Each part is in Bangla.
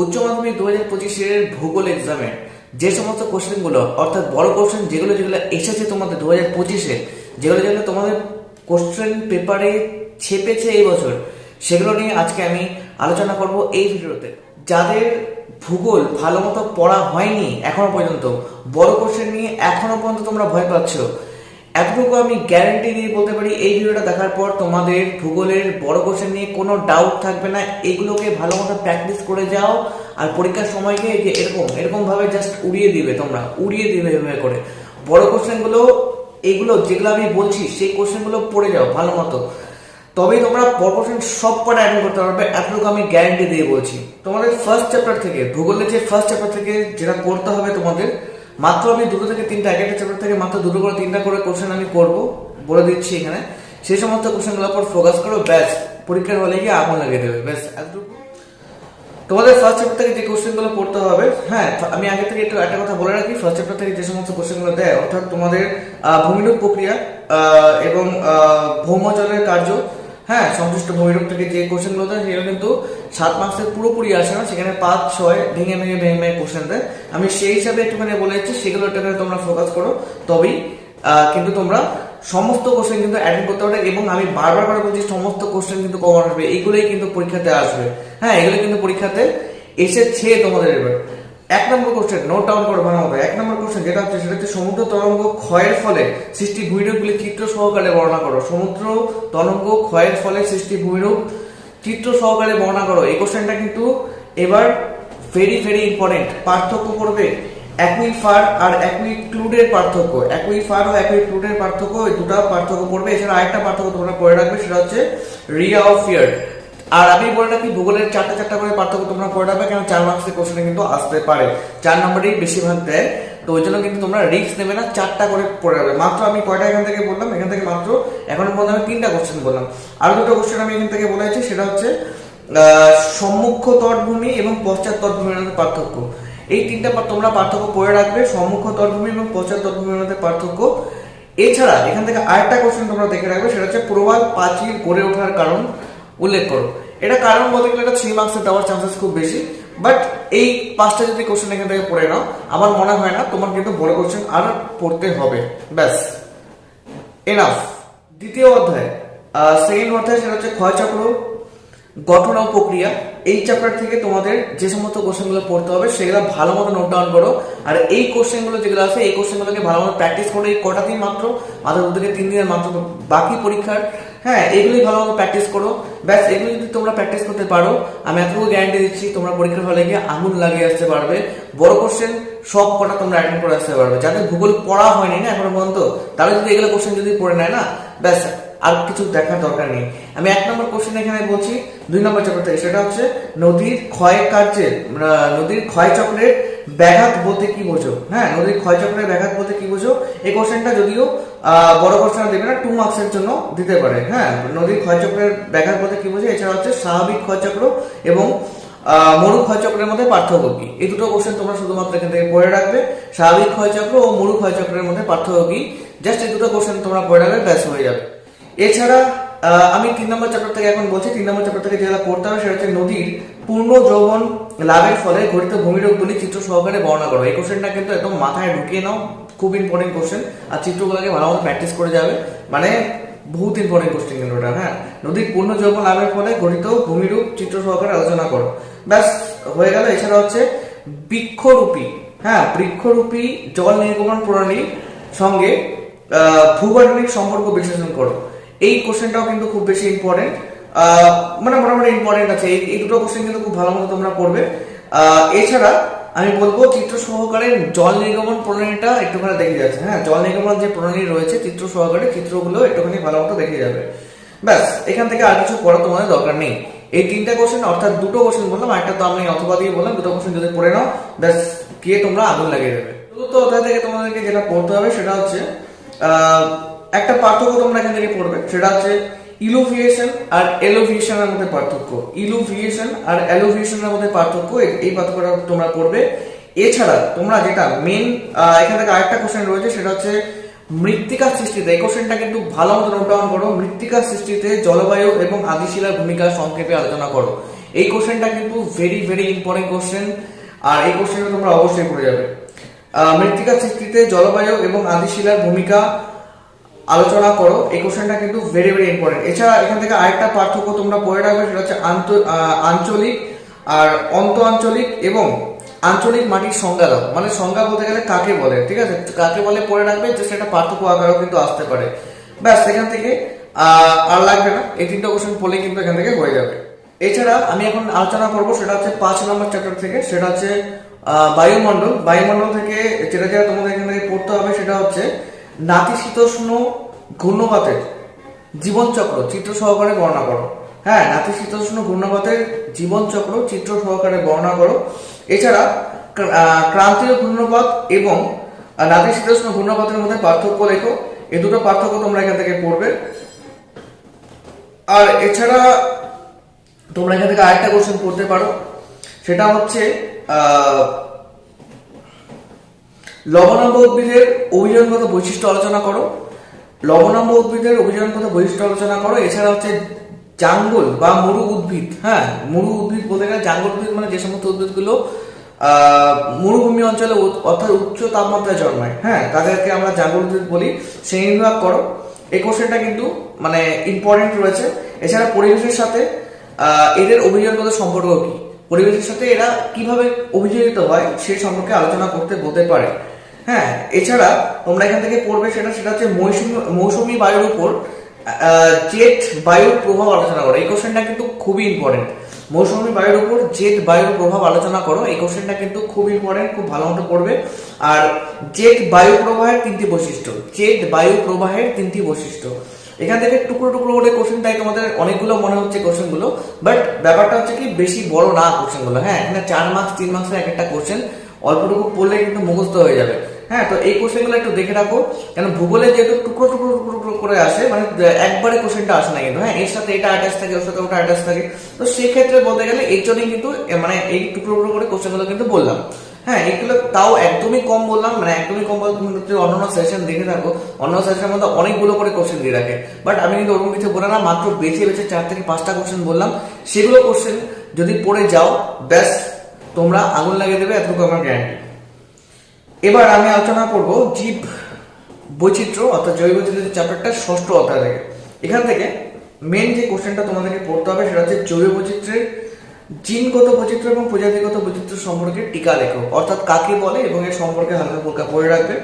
উচ্চ মাধ্যমিক দু হাজার পঁচিশের ভূগোল এক্সামের যে সমস্ত কোশ্চেনগুলো অর্থাৎ বড় কোশ্চেন যেগুলো যেগুলো এসেছে তোমাদের দু হাজার পঁচিশে, যেগুলো যেগুলো তোমাদের কোশ্চেন পেপারে ছেপেছে এই বছর, সেগুলো নিয়ে আজকে আমি আলোচনা করব এই ভিডিওতে। যাদের ভূগোল ভালো মতো পড়া হয়নি এখনও পর্যন্ত, বড় কোশ্চেন নিয়ে এখনও পর্যন্ত তোমরা ভয় পাচ্ছ এতটুকু আমি গ্যারেন্টি দিয়ে বলতে পারি, এই ভিডিওটা দেখার পর তোমাদের ভূগোলের বড় কোশ্চেন নিয়ে কোনো ডাউট থাকবে না। এগুলোকে ভালো মতো প্র্যাকটিস করে যাও আর পরীক্ষার সময়কে যে এরকম এরকম ভাবে জাস্ট উড়িয়ে দিবে তোমরা, উড়িয়ে দিবে এভাবে করে। বড় কোশ্চেনগুলো এগুলো যেগুলো আমি বলছি, সেই কোশ্চেনগুলো পড়ে যাও ভালো মতো। তবেই তোমরা কোশ্চেন সব কটা অ্যাটেন্ড করতে পারবে, এতটুকু আমি গ্যারান্টি দিয়ে বলছি। তোমাদের ফার্স্ট চ্যাপ্টার থেকে, ভূগোলের যে ফার্স্ট চ্যাপ্টার থেকে যেটা করতে হবে তোমাদের মাত্র আমি দুটো থেকে তিনটা এক একটা চ্যাপ্টার থেকে মাত্র দুটো করে তিনটা করে কোশ্চেন আমি করব, বলে দিচ্ছি এখানে। সেই সমস্ত কোশ্চেনগুলোর উপর ফোকাস করো, ব্যাস। পরীক্ষার হলে গিয়ে আগুন লাগিয়ে দেবে, ব্যাস এতটুকু তোমাদের ফার্স্ট চ্যাপ্টার থেকে যে কোশ্চেনগুলো পড়তে হবে হ্যাঁ আমি আগে থেকে একটু একটা কথা বলে রাখি। ফার্স্ট চ্যাপ্টার থেকে যে সমস্ত কোশ্চেনগুলো দেয়, অর্থাৎ তোমাদের ভূমিরূপ প্রক্রিয়া এবং ভৌমজলের কার্য হ্যাঁ সংশ্লিষ্ট ভূমিরূপ থেকে যে কোশ্চেনগুলো দেয়, সেগুলো কিন্তু সাত মার্কসের পুরোপুরি আসে না, সেখানে পাঁচ, ছয় ভেঙে ভেঙে ভেঙে ভেঙে কোশ্চেন দেয়। আমি সেই হিসাবে একটুখানি বলেছি সেগুলো একটুখানি তোমরা ফোকাস করো। তবেই কিন্তু তোমরা সমস্ত কোশ্চেন কিন্তু অ্যাটেন্ড করতে পারবে এবং আমি বারবার করে বলছি, সমস্ত কোশ্চেন কিন্তু কমন আসবে। এইগুলোই কিন্তু পরীক্ষাতে আসবে। হ্যাঁ এগুলো কিন্তু পরীক্ষাতে এসেছে তোমাদের এবার। এক নম্বর কোশ্চেন নোট ডাউন করে বানানো হবে এক নম্বর কোশ্চেন যেটা হচ্ছে, সেটা হচ্ছে সমুদ্র তরঙ্গ ক্ষয়ের ফলে সৃষ্টি ভূমিরূপগুলি চিত্র সহকারে বর্ণনা করো। সমুদ্র তরঙ্গ ক্ষয়ের ফলে সৃষ্টি ভূমিরূপ চিত্র সহকারে বর্ণনা করো। এই কোশ্চেনটা কিন্তু এবার ভেরি ভেরি ইম্পর্টেন্ট পার্থক্য করবে অ্যাকুইফার আর অ্যাকুইক্লুডের পার্থক্য। অ্যাকুইফার ও অ্যাকুইক্লুডের পার্থক্য, এই দুটো পার্থক্য পড়বে এছাড়া আরেকটা পার্থক্য তোমরা পড়ে রাখবে, সেটা হচ্ছে রিয়া অফ ফিয়ার আর আমি বলে রাখি ভূগোলের চারটা চারটা করে পার্থক্য তোমরা পড়ে রাখবে, কেন চার মার্কসের কোশ্চেনে কিন্তু আসতে পারে। চার নম্বরেই বেশিরভাগ দেয়, তো ওই জন্য কিন্তু তোমরা রিস্ক নেবে না, চারটা করে পড়ে রাখবে। মাত্র আমি কয়টা এখান থেকে বললাম? এখান থেকে মাত্র এখন পর্যন্ত আমি তিনটা কোশ্চেন বললাম। আর দুটো কোশ্চেন আমি এখান থেকে বলেছি সেটা হচ্ছে সম্মুখ তটভূমি এবং পশ্চাৎ তটভূমির মধ্যে পার্থক্য। এই তিনটা তোমরা পার্থক্য পড়ে রাখবে, সম্মুখ তটভূমি এবং পশ্চাৎ তটভূমির মধ্যে পার্থক্য। এছাড়া এখান থেকে আরেকটা কোশ্চেন তোমরা দেখে রাখবে, সেটা হচ্ছে প্রবাল প্রাচীর গড়ে ওঠার কারণ উল্লেখ করো। এটা কারণ বলতে গেলে এটা থ্রি মার্কসের দেওয়ার চান্সেস খুব বেশি। বাট এই পাঁচটা যদি কোশ্চেন এখান থেকে পড়ে নাও, আমার মনে হয় না তোমার কিন্তু বড় কোশ্চেন আর পড়তে হবে। ব্যাস। এনাফ দ্বিতীয় অধ্যায়। সেকেন্ড অধ্যায় সেটা হচ্ছে ক্ষয়চক্র গঠন ও প্রক্রিয়া, এই চ্যাপ্টার থেকে তোমাদের যে সমস্ত কোশ্চেনগুলো পড়তে হবে, সেগুলো ভালো মতো নোট ডাউন করো। আর এই কোশ্চেনগুলো যেগুলো আছে, এই কোশ্চেনগুলোকে ভালো মতো প্র্যাকটিস করো, এই কটা দিন মাত্র মাত্র থেকে তিন দিনের মাত্র বাকি পরীক্ষার। হ্যাঁ এগুলোই ভালো মতো প্র্যাকটিস করো। ব্যাস, এগুলো যদি তোমরা প্র্যাকটিস করতে পারো, আমি এতটুকু গ্যারান্টি দিচ্ছি, তোমরা পরীক্ষার হলে গিয়ে আগুন লাগিয়ে আসতে পারবে। বড় কোশ্চেন সব কটা তোমরা অ্যাটেন্ড করে আসতে পারবে। যাদের ভূগোল পড়া হয়নি না এখনও পর্যন্ত তাহলে যদি এগুলো কোশ্চেন যদি পড়ে নেয় না, ব্যাস আর কিছু দেখার দরকার নেই। আমি এক নম্বর কোশ্চেন এখানে বলছি, দুই নম্বর চ্যাপ্টার থেকে সেটা হচ্ছে নদীর ক্ষয় কার্যের নদীর ক্ষয় চক্রের ব্যাঘাত বলতে কি বোঝো? হ্যাঁ নদীর ক্ষয় চক্রের ব্যাঘাত বলতে কি বোঝো? এই কোশ্চেনটা যদিও বড় কোশ্চেন দেবে না টু মার্কসের জন্য দিতে পারে। হ্যাঁ নদীর ক্ষয় চক্রের ব্যাঘাত বলতে কি বোঝো? এছাড়া হচ্ছে স্বাভাবিক ক্ষয়চক্র এবং মরু ক্ষয়চক্রের মধ্যে পার্থক্য কি? এই দুটো কোশ্চেন তোমরা শুধুমাত্র এখান থেকে পড়ে রাখবে। স্বাভাবিক ক্ষয়চক্র ও মরু ক্ষয়চক্রের মধ্যে পার্থক্য কি? জাস্ট এই দুটো কোশ্চেন তোমরা পড়ে রাখবে ব্যাস হয়ে যাবে। এছাড়া আমি তিন নম্বর চ্যাপ্টার থেকে এখন বলছি, তিন নম্বর চ্যাপ্টার থেকে যেটা পড়তে হবে সেটা হচ্ছে নদীর পূর্ণ যৌবন লাভের ফলে ঘটিত ভূমিরূপগুলি চিত্র সহকারে বর্ণনা করো। এই কোশ্চেনটা কিন্তু একদম মাথায় ঢুকিয়ে নাও, খুব ইম্পর্টেন্ট কোশ্চেন আর চিত্রগুলোকে ভালো মতো প্র্যাকটিস করে যাবে। মানে বহুত ইম্পর্টেন্ট কোশ্চেন কিন্তু ওটা হ্যাঁ? নদীর পূর্ণ যৌবন লাভের ফলে ঘটিত ভূমিরূপ চিত্র সহকারে আলোচনা করো। ব্যাস, হয়ে গেল। এছাড়া হচ্ছে বৃক্ষরূপী হ্যাঁ? বৃক্ষরূপী জল নির্গমন প্রণালীর সঙ্গে ভূগঠনিক সম্পর্ক বিশ্লেষণ করো। এই কোশ্চেনটাও কিন্তু খুব বেশি ইম্পর্টেন্ট মানে মোটামুটি ইম্পর্টেন্ট আছে। এই দুটো কোশ্চেন কিন্তু খুব ভালো মতো তোমরা পড়বে এছাড়া আমি বলব চিত্র সহকারে জল নির্গমন প্রণালীটা একটুখানি দেখে যাচ্ছে। হ্যাঁ জল নির্গমন যে প্রণালী রয়েছে, চিত্র সহকারে চিত্রগুলো একটুখানি ভালো মতো দেখে যাবে। ব্যাস, এখান থেকে আর কিছু পড়া তোমাদের দরকার নেই। এই তিনটা কোশ্চেন অর্থাৎ দুটো কোশ্চেন বললাম একটা তো আমি অথবা দিয়ে বললাম, দুটো কোশ্চেন যদি পড়ে নাও, ব্যাস, গিয়ে তোমরা আগুন লাগিয়ে দেবে। চতুর্থ অধ্যায় থেকে তোমাদেরকে যেটা পড়তে হবে সেটা হচ্ছে একটা পার্থক্য তোমরা এখান থেকে পড়বে সেটা হচ্ছে ইলোভিয়েশন আর এলোভিয়েশনের মধ্যে পার্থক্য। ইলোভিয়েশন আর এলোভিয়েশনের মধ্যে পার্থক্য, এই- পার্থক্যটা তোমরা পড়বে এছাড়া তোমরা যেটা মেন এখান থেকে আরেকটা কোশ্চেন রয়েছে, সেটা হচ্ছে মৃত্তিকা সৃষ্টিতে, এই কোশ্চেনটা কিন্তু ভালো মতো নোট ডাউন করো, মৃত্তিকা সৃষ্টিতে জলবায়ু এবং আদিশিলার ভূমিকা সংক্ষেপে আলোচনা করো। এই কোশ্চেনটা কিন্তু ভেরি ভেরি ইম্পর্টেন্ট কোশ্চেন আর এই কোশ্চেনটা তোমরা অবশ্যই পড়ে যাবে। মৃত্তিকা সৃষ্টিতে জলবায়ু এবং আদিশিলার ভূমিকা আলোচনা করো, এই কোশ্চেনটা কিন্তু ভেরি ভেরি ইম্পর্টেন্ট এছাড়া এখান থেকে আরেকটা পার্থক্য তোমরা পড়ে রাখবে, সেটা হচ্ছে আঞ্চলিক আর অন্ত আঞ্চলিক এবং আঞ্চলিক মাটির সংজ্ঞা দাও। মানে সংজ্ঞা বলতে গেলে কাকে বলে, ঠিক আছে? কাকে বলে পড়ে রাখবে যে সেটা পার্থক্য আকারেও কিন্তু আসতে পারে। ব্যাস, এখান থেকে আর লাগবে না। এই তিনটা কোশ্চেন পড়লে কিন্তু এখান থেকে হয়ে যাবে। এছাড়া আমি এখন আলোচনা করব, সেটা হচ্ছে পাঁচ নম্বর চ্যাপ্টার থেকে, সেটা হচ্ছে বায়ুমণ্ডল। বায়ুমণ্ডল থেকে, যেটা যেটা তোমাদের এখান থেকে পড়তে হবে, সেটা হচ্ছে নাতিশীতোষ্ণ ঘূর্ণপাতের জীবনচক্র, চিত্র সহকারে বর্ণনা করো। হ্যাঁ নাতিশীতোষ্ণ ঘূর্ণপাতের জীবনচক্র, চিত্র সহকারে বর্ণনা করো। এছাড়া ক্রান্তীয় ঘূর্ণপাত এবং নাতিশীতোষ্ণ ঘূর্ণপাতের মধ্যে পার্থক্য লেখো। এই দুটো পার্থক্য তোমরা এখান থেকে পড়বে। আর এছাড়া তোমরা এখান থেকে আরেকটা কোশ্চেন করতে পারো। সেটা হচ্ছে লবণাম্ব উদ্ভিদের অভিযানগত বৈশিষ্ট্য আলোচনা করো। লবণাম্ব উদ্ভিদের অভিযানগত বৈশিষ্ট্য আলোচনা করো। এছাড়া হচ্ছে জাঙ্গল বা মরু উদ্ভিদ হ্যাঁ? মরু উদ্ভিদ বলতে গেলে জাঙ্গল উদ্ভিদ মানে যে সমস্ত উদ্ভিদগুলো মরুভূমি অঞ্চলে অর্থাৎ উচ্চ তাপমাত্রায় জন্মায় হ্যাঁ? তাদেরকে আমরা জাঙ্গল উদ্ভিদ বলি শ্রেণি বিভাগ করো। এই কোশ্চেনটা কিন্তু মানে ইম্পর্টেন্ট রয়েছে। এছাড়া পরিবেশের সাথে এদের অভিযানগত সম্পর্ক কি? পরিবেশের সাথে এরা কীভাবে অভিযোজিত হয় সেই সম্পর্কে আলোচনা করতে বলতে পারে। হ্যাঁ এছাড়া তোমরা এখান থেকে পড়বে সেটা সেটা হচ্ছে মৌসুমি বায়ুর উপর জেট বায়ুর প্রভাব আলোচনা করো। এই কোশ্চেনটা কিন্তু খুবই ইম্পর্টেন্ট মৌসুমি বায়ুর উপর জেট বায়ুর প্রভাব আলোচনা করো। এই কোশ্চেনটা কিন্তু খুব ইম্পর্টেন্ট খুব ভালো মতো পড়বে। আর জেট বায়ু প্রবাহের তিনটি বৈশিষ্ট্য। জেট বায়ু প্রবাহের তিনটি বৈশিষ্ট্য। এখান থেকে টুকরো টুকরো করে কোশ্চেন তাই তোমাদের, অনেকগুলো মনে হচ্ছে কোশ্চেনগুলো বাট ব্যাপারটা হচ্ছে কি, বেশি বড় না কোশ্চেনগুলো। হ্যাঁ এখানে চার মার্কস তিন মার্কসের এক একটা কোশ্চেন অল্পটুকু পড়লে কিন্তু মুখস্থ হয়ে যাবে। হ্যাঁ তো এই কোশ্চেনগুলো একটু দেখে রাখো। কেন ভূগোলে যেহেতু টুকরো টুকরো টুকরো টুকরো করে আসে মানে একবারে কোশ্চেনটা আসে না কিন্তু। হ্যাঁ এর সাথে এটা অ্যাটাচ থাকে, ওর সাথে ওটা অ্যাটাচ থাকে। তো সেক্ষেত্রে বলতে গেলে এর জন্যই কিন্তু মানে এই টুকরো টুকরো করে কোশ্চেনগুলো কিন্তু বললাম। হ্যাঁ এগুলো তাও একদমই কম বললাম মানে একদমই কম বলতে তুমি যদি অন্যান্য সেশন দেখে থাকো। অন্য সেশনের মধ্যে অনেকগুলো করে কোশ্চেন দিয়ে রাখে বাট আমি কিন্তু ওরকম কিছু বলে না, মাত্র বেছে বেছে চার থেকে পাঁচটা কোশ্চেন বললাম। সেগুলো কোশ্চেন যদি পড়ে যাও ব্যাস তোমরা আগুন লাগিয়ে দেবে এতটুকু আমার গ্যারান্টি এবার আমি আলোচনা করব জীব বৈচিত্র্য, অর্থাৎ জৈব বৈচিত্র্যের চ্যাপ্টারটা ষষ্ঠ অধ্যায় থেকে। এখান থেকে মেন যে কোশ্চেনটা তোমাদেরকে পড়তে হবে, সেটা হচ্ছে জৈব বৈচিত্র্যের জিনগত বৈচিত্র্য এবং প্রজাতিগত বৈচিত্র্য সম্পর্কে টিকা লেখো। অর্থাৎ কাকে বলে এবং এর সম্পর্কে হালকা ফুলকা পড়ে রাখবে।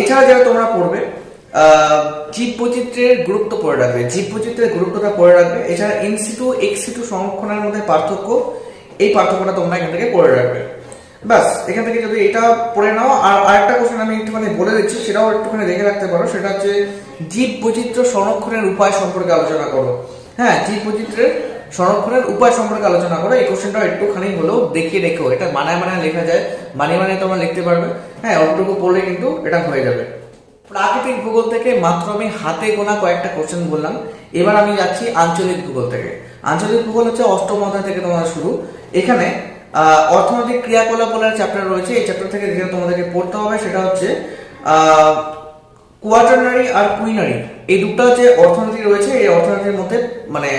এছাড়া যারা তোমরা পড়বে জীব বৈচিত্র্যের গুরুত্ব পড়ে রাখবে। জীব বৈচিত্র্যের গুরুত্বটা পড়ে রাখবে। এছাড়া ইনসিটু এক্সিটু সংরক্ষণের মধ্যে পার্থক্য এই পার্থক্যটা তোমরা এখান থেকে পড়ে রাখবে। ব্যাস, এখান থেকে যদি এটা পড়ে নাও, আর আরেকটা কোশ্চেন আমি একটুখানি বলে দিচ্ছি, সেটাও একটুখানি দেখে রাখতে পারো, সেটা হচ্ছে জীব বৈচিত্র্য সংরক্ষণের উপায় সম্পর্কে আলোচনা করো। হ্যাঁ জীব বৈচিত্র্যের সংরক্ষণের উপায় সম্পর্কে আলোচনা করো, এই কোশ্চেনটাও একটুখানি হলেও দেখিয়ে রেখো। এটা মানায় মানায় লেখা যায় মানিয়ে মানিয়ে তোমরা লিখতে পারবে। হ্যাঁ অল্পটুকু পড়লে কিন্তু এটা হয়ে যাবে। প্রাকৃতিক ভূগোল থেকে মাত্র আমি হাতে গোনা কয়েকটা কোশ্চেন বললাম। এবার আমি যাচ্ছি আঞ্চলিক ভূগোল থেকে। আঞ্চলিক ভূগোল হচ্ছে অষ্টম অধ্যায় থেকে তোমার শুরু। এখানে অর্থনৈতিক ক্রিয়াকলাপ বলার চ্যাপ্টার রয়েছে। এই চ্যাপ্টার থেকে যেটা তোমাদেরকে পড়তে হবে সেটা হচ্ছে কোয়াটারনারি আর কুইনারি এই দুটো যে অর্থনীতি রয়েছে, এই অর্থনীতির মধ্যে মানে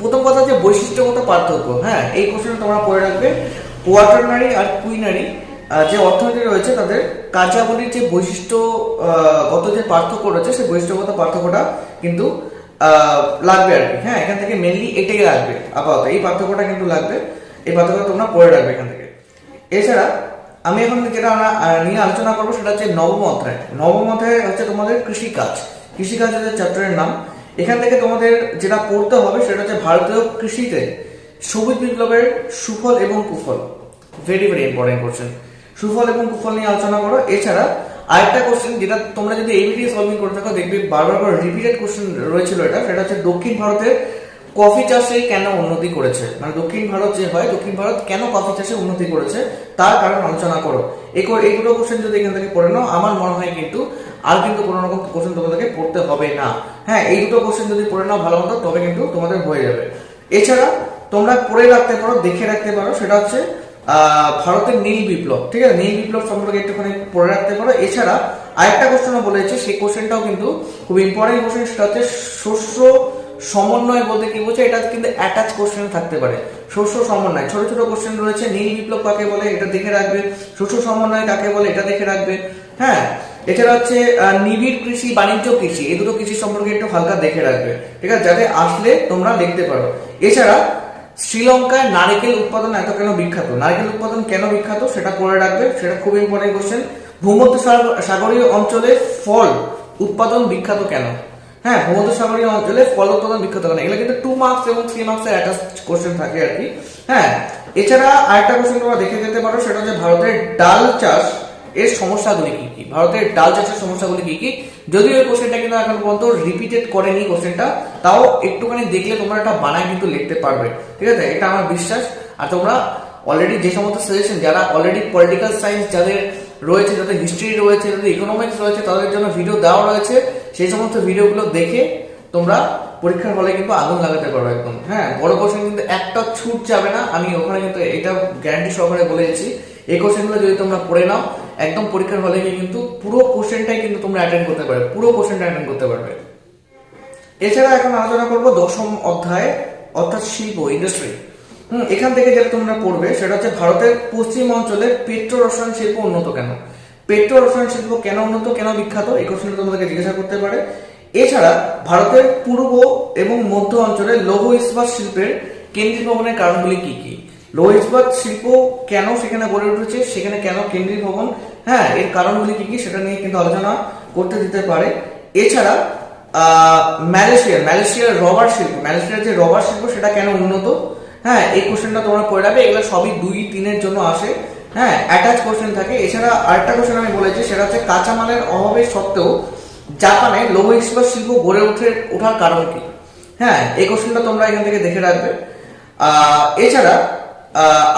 প্রথম কথা যে বৈশিষ্ট্যগত পার্থক্য। হ্যাঁ এই কোশ্চেন তোমরা পড়ে রাখবে। কোয়াটারনারি আর কুইনারি যে অর্থনীতি রয়েছে, তাদের কার্যাবলীর যে বৈশিষ্ট্যগত যে পার্থক্য রয়েছে, সেই বৈশিষ্ট্যগত পার্থক্যটা কিন্তু লাগবে আর কি। হ্যাঁ এখান থেকে মেনলি এটাই লাগবে আপাতত। এই পার্থক্যটা কিন্তু লাগবে। এই পার্থক্য তোমরা পড়ে রাখবে এখান থেকে। এছাড়া আমি এখন যেটা নিয়ে আলোচনা করব সেটা হচ্ছে নবম অধ্যায়। নবম অধ্যায় হচ্ছে তোমাদের কৃষিকাজ। কৃষিকাজ হচ্ছে চ্যাপ্টারের নাম। এখান থেকে তোমাদের যেটা পড়তে হবে সেটা হচ্ছে ভারতীয় কৃষিতে সবুজ বিপ্লবের সুফল এবং কুফল। ভেরি ভেরি ইম্পর্টেন্ট কোশ্চেন সুফল এবং কুফল নিয়ে আলোচনা করো। এছাড়া আরেকটা কোশ্চেন যেটা তোমরা যদি এইবিটি সলভিং করে থাকো, দেখবে বারবার করে রিপিটেড কোশ্চেন রয়েছিল এটা, সেটা হচ্ছে দক্ষিণ ভারতের কফি চাষে কেন উন্নতি করেছে? মানে দক্ষিণ ভারত যে হয়, দক্ষিণ ভারত কেন কফি চাষে উন্নতি করেছে? তার কারণ আলোচনা করো। এই দুটো কোশ্চেন যদি এখান থেকে পড়ে নাও, আমার মনে হয় কিন্তু আর কিন্তু কোনো রকম কোশ্চেন তোমাদেরকে পড়তে হবে না। হ্যাঁ এই দুটো কোশ্চেন যদি পড়ে নাও ভালো মতো, তবে কিন্তু তোমাদের হয়ে যাবে। এছাড়া তোমরা পড়ে রাখতে পারো, দেখে রাখতে পারো, সেটা হচ্ছে ভারতের নীল বিপ্লব, ঠিক আছে? নীল বিপ্লব সম্পর্কে একটুখানি পড়ে রাখতে পারো। এছাড়া আরেকটা কোশ্চেনও বলেছে, সেই কোশ্চেনটাও কিন্তু খুব ইম্পর্টেন্ট কোশ্চেন সেটা হচ্ছে শস্য সমন্বয় বলতে কি বোঝো এটা কিন্তু অ্যাটাচ কোশ্চেন থাকতে পারে। শস্য সমন্বয়, ছোট ছোট কোশ্চেন রয়েছে, নীল বিপ্লব কাকে বলে? এটা দেখে রাখবে। শস্য সমন্বয় কাকে বলে? এটা দেখে রাখবে। হ্যাঁ? এছাড়া হচ্ছে নিবিড় কৃষি, বাণিজ্য কৃষি, এই দুটো কৃষি সম্পর্কে একটু হালকা দেখে রাখবে। ঠিক আছে? যাতে আসলে তোমরা দেখতে পারো। এছাড়া শ্রীলঙ্কায় নারকেল উৎপাদন এত কেন বিখ্যাত? নারকেল উৎপাদন কেন বিখ্যাত? সেটা করে রাখবে। সেটা খুব ইম্পর্টেন্ট কোশ্চেন ভূমধ্য সাগ- সাগরীয় অঞ্চলে ফল উৎপাদন বিখ্যাত কেন? হ্যাঁ ভূমধ্য সাগরীয় অঞ্চলে ফল উৎপাদন বিখ্যাত কেন? এগুলো কিন্তু টু মার্কস এবং থ্রি মার্কসের একটা কোশ্চেন থাকে আর কি। হ্যাঁ এছাড়া আরেকটা কোশ্চেন তোমরা দেখে যেতে পারো, সেটা হচ্ছে ভারতের ডাল চাষ এর সমস্যাগুলি কি কি? ভারতের ডাল চাষের সমস্যাগুলি কি কি? যদিও এই কোশ্চেনটা কিন্তু এখন পর্যন্ত রিপিটেড করেনি কোশ্চেনটা তাও একটুখানি দেখলে তোমরা এটা বানায় কিন্তু লিখতে পারবে। ঠিক আছে? এটা আমার বিশ্বাস। আর তোমরা অলরেডি যে সমস্ত সাজেশন যারা অলরেডি পলিটিক্যাল সায়েন্স যাদের রয়েছে, যাদের হিস্ট্রি রয়েছে, যাদের ইকোনমিক্স রয়েছে, তাদের জন্য ভিডিও দেওয়া রয়েছে। সেই সমস্ত ভিডিওগুলো দেখে তোমরা পরীক্ষার হলে কিন্তু আগুন লাগাতে পারো একদম। হ্যাঁ বড় কোশ্চেন কিন্তু একটা ছুট যাবে না। আমি ওখানে কিন্তু এটা গ্যারান্টি সহকারে বলে দিচ্ছি। এই কোশ্চেনগুলো যদি তোমরা পড়ে নাও একদম পরীক্ষার হলে গিয়ে কিন্তু পুরো কোশ্চেনটাই কিন্তু তোমরা অ্যাটেন্ড করতে পারবে, পুরো কোশ্চেনটা অ্যাটেন্ড করতে পারবে। এছাড়া এখন আলোচনা করব দশম অধ্যায়, অর্থাৎ শিল্প ইন্ডাস্ট্রি হুম, এখান থেকে যেটা তোমরা পড়বে সেটা হচ্ছে ভারতের পশ্চিম অঞ্চলে পেট্রো রসায়ন শিল্প উন্নত কেন? পেট্রো রসায়ন শিল্প কেন উন্নত, কেন বিখ্যাত? এই কোশ্চেনটা তোমাদেরকে জিজ্ঞাসা করতে পারে। এছাড়া ভারতের পূর্ব এবং মধ্য অঞ্চলে লৌহ ইস্পাত শিল্পের কেন্দ্রীভবনের কারণগুলি কি কি? লৌহ ইস্পাত শিল্প কেন সেখানে গড়ে উঠেছে সেখানে কেন কেন্দ্রীয় ভবন? হ্যাঁ এর কারণগুলি কি কি সেটা নিয়ে কিন্তু আলোচনা করতে দিতে পারে। এছাড়া আহ, মালয়েশিয়ার মালয়েশিয়ার রবার শিল্প মালয়েশিয়ার যে রবার শিল্প সেটা কেন উন্নত? হ্যাঁ এই কোশ্চেনটা তোমরা পড়ে রাখবে এগুলো সবই দুই তিনের জন্য আসে। হ্যাঁ অ্যাটাচ কোশ্চেন থাকে। এছাড়া আরেকটা কোশ্চেন আমি বলেছি সেটা হচ্ছে কাঁচামালের অভাবের সত্ত্বেও জাপানে লৌহ ইস্পাত শিল্প গড়ে উঠে ওঠার কারণ কি? হ্যাঁ এই কোশ্চেনটা তোমরা এখান থেকে দেখে রাখবে। এছাড়া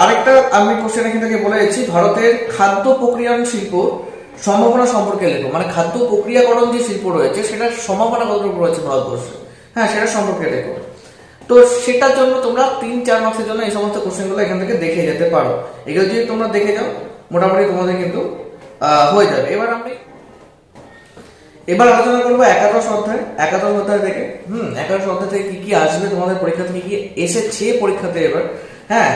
আরেকটা আমি কোশ্চেন এখান থেকে বলে যাচ্ছি, ভারতের খাদ্য প্রক্রিয়ান শিল্প সম্ভাবনা সম্পর্কে লেখো। মানে খাদ্য প্রক্রিয়াকরণ যে শিল্প রয়েছে, সেটার সম্ভাবনা কতটুকু রয়েছে ভারতবর্ষে? হ্যাঁ সেটা সম্পর্কে লেখো। তো সেটার জন্য তোমরা তিন, চার মাসের জন্য এই সমস্ত কোশ্চেনগুলো এখান থেকে দেখে যেতে পারো। এগুলো যদি তোমরা দেখে যাও, মোটামুটি তোমাদের কিন্তু হয়ে যাবে। এবার আমি, এবার আলোচনা করব একাদশ অধ্যায়। একাদশ অধ্যায় থেকে, হুম, একাদশ অধ্যায় থেকে কি কি আসবে, তোমাদের পরীক্ষা থেকে কি এসেছে পরীক্ষাতে এবার? হ্যাঁ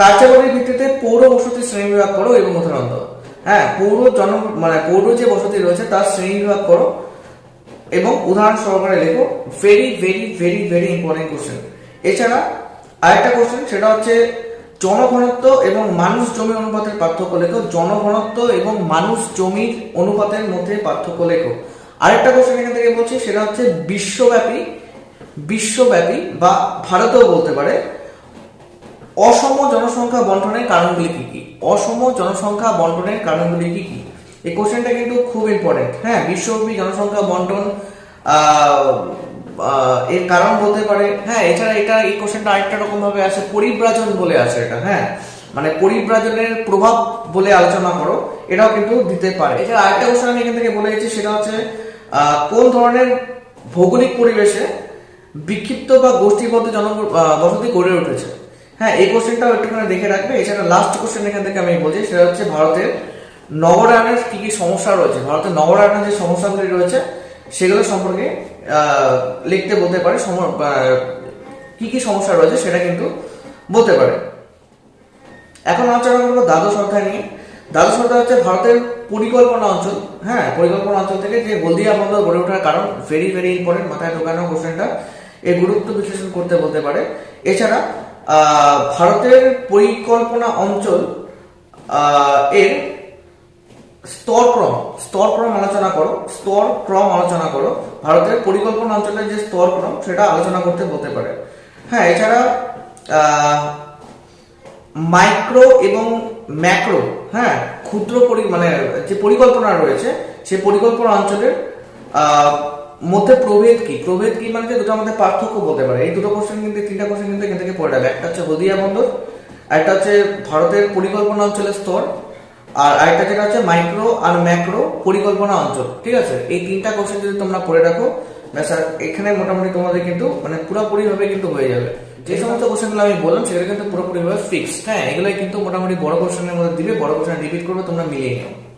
কার্যাবলীর ভিত্তিতে পৌর বসতি শ্রেণি বিভাগ করো এবং উদাহরণ হ্যাঁ পৌর জন মানে পৌর যে বসতি রয়েছে তার শ্রেণি বিভাগ করো এবং উদাহরণ সহকারে লেখো very very very very important question এছাড়া আরেকটা কোশ্চেন সেটা হচ্ছে জনঘনত্ব এবং মানুষ জমি অনুপাতের পার্থক্য লেখো, জনঘনত্ব এবং মানুষ জমির অনুপাতের মধ্যে পার্থক্য লেখো। আরেকটা কোশ্চেন এখান থেকে বলছি, সেটা হচ্ছে বিশ্বব্যাপী বিশ্বব্যাপী বা ভারতেও বলতে পারে অসম জনসংখ্যা বন্টনের কারণগুলি কি কি? অসম জনসংখ্যা বন্টনের কারণগুলি কি কি? এই কোশ্চেনটা কিন্তু খুব ইম্পর্টেন্ট হ্যাঁ বিশ্বব্যাপী জনসংখ্যা বন্টন এর কারণ বলতে পারে। হ্যাঁ এছাড়া এটা, এই কোশ্চেনটা আরেকটা রকম ভাবে আসে। পরিব্রাজন বলে আসে এটা হ্যাঁ। মানে পরিব্রাজনের প্রভাব বলে আলোচনা করো, এটাও কিন্তু দিতে পারে। এছাড়া আরেকটা কোশ্চেন আমি এখান থেকে বলে গেছি সেটা হচ্ছে কোন ধরনের ভৌগোলিক পরিবেশে বিক্ষিপ্ত বা গোষ্ঠীবদ্ধ জন বসতি গড়ে উঠেছে? হ্যাঁ এই কোশ্চেনটাও একটুখানি দেখে রাখবে। এছাড়া লাস্ট কোশ্চেন এখান থেকে আমি বলছি, সেটা হচ্ছে ভারতের নগরায়নের কি কি সমস্যা রয়েছে? ভারতের নগরায়নের যে সমস্যাগুলি রয়েছে, সেগুলো সম্পর্কে লিখতে বলতে পারে কি কি সমস্যা রয়েছে সেটা কিন্তু বলতে পারে। এখন আলোচনা করব দ্বাদশ অধ্যায় নিয়ে। দ্বাদশ অধ্যায় হচ্ছে ভারতের পরিকল্পনা অঞ্চল। হ্যাঁ পরিকল্পনা অঞ্চল থেকে যে হলদিয়া বন্দর গড়ে ওঠার কারণ ভেরি ভেরি ইম্পর্টেন্ট মাথায় ঢোকানো কোশ্চেনটা এর গুরুত্ব বিশ্লেষণ করতে বলতে পারে। এছাড়া ভারতের পরিকল্পনা অঞ্চল এর স্তরক্রম স্তরক্রম আলোচনা করো স্তরক্রম আলোচনা করো। ভারতের পরিকল্পনা অঞ্চলের যে স্তরক্রম সেটা আলোচনা করতে বলতে পারে। হ্যাঁ এছাড়া মাইক্রো এবং ম্যাক্রো হ্যাঁ ক্ষুদ্র পরি মানে যে পরিকল্পনা রয়েছে সেই পরিকল্পনা অঞ্চলের মধ্যে প্রভেদ কি? প্রভেদ কি মানে দুটো মধ্যে পার্থক্য বলতে পারে। এই দুটো কোশ্চেন কিন্তু তিনটা কোশ্চেন কিন্তু এখান থেকে পড়ে যাবে। একটা হচ্ছে হলদিয়া বন্দর একটা হচ্ছে ভারতের পরিকল্পনা অঞ্চলের স্তর, আর আরেকটা যেটা হচ্ছে মাইক্রো আর ম্যাক্রো পরিকল্পনা অঞ্চল। ঠিক আছে? এই তিনটা কোশ্চেন যদি তোমরা পড়ে রাখো আর এখানে মোটামুটি তোমাদের কিন্তু মানে পুরোপুরি ভাবে কিন্তু হয়ে যাবে। যে সমস্ত কোশ্চেনগুলো আমি বললাম, সেগুলো কিন্তু পুরোপুরি ভাবে ফিক্সড হ্যাঁ এগুলোই কিন্তু মোটামুটি বড় কোশ্চেনের মধ্যে দিবে, বড় কোশ্চেন রিপিট করবে, তোমরা মিলিয়ে নিও।